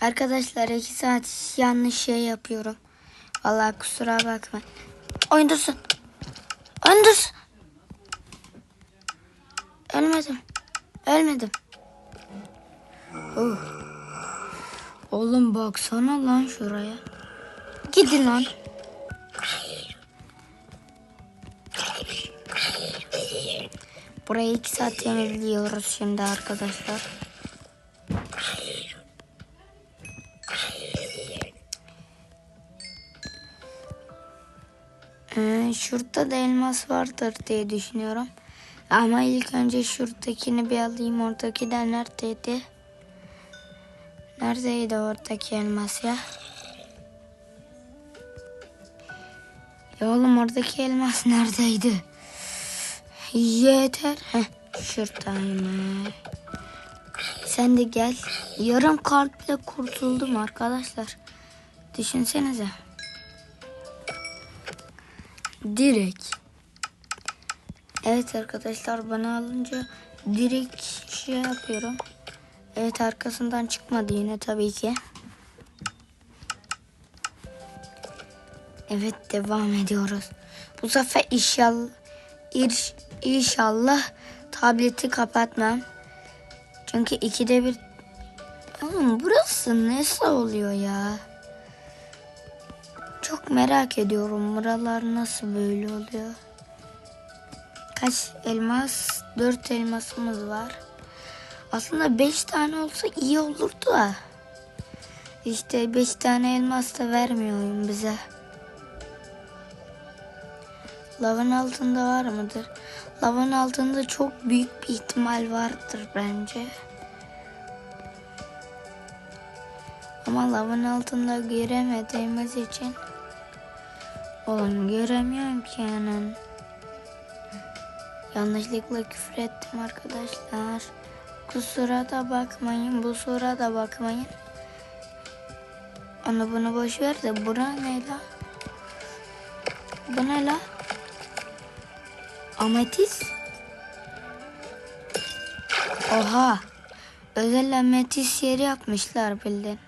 Arkadaşlar iki saat yanlış şey yapıyorum. Vallahi kusura bakma. Oyundasın. Oyundasın. Ölmedim. Ölmedim. Oh. Oğlum baksana lan şuraya. Gidin lan. Burayı iki saat temizliyoruz şimdi arkadaşlar. Ee, şurada da elmas vardır diye düşünüyorum. Ama ilk önce şuradakini bir alayım. Oradaki de neredeydi? Neredeydi oradaki elmas ya? Ya oğlum oradaki elmas neredeydi? Yeter. Heh, şuradaymış. Sen de gel. Yarım kalple kurtuldum arkadaşlar. Düşünsenize. Direkt. Evet arkadaşlar bana alınca direkt şey yapıyorum. Evet arkasından çıkmadı yine tabii ki. Evet devam ediyoruz. Bu sefer inşallah inşallah tableti kapatmam. Çünkü ikide bir Oğlum burası nasıl oluyor ya? Çok merak ediyorum buralar nasıl böyle oluyor. Kaç elmas? Dört elmasımız var. Aslında beş tane olsa iyi olurdu da. İşte beş tane elmas da vermiyor bize. Lavın altında var mıdır? Lavın altında çok büyük bir ihtimal vardır bence. Ama lavın altında göremediğimiz için Oğlum göremiyorum ki yani. Yanlışlıkla küfür ettim arkadaşlar. Kusura da bakmayın, bu sura da bakmayın. Onu bunu boş ver de bura ne la? Bu ne la? Ametis? Oha. Özel ametis yeri yapmışlar bildiğin.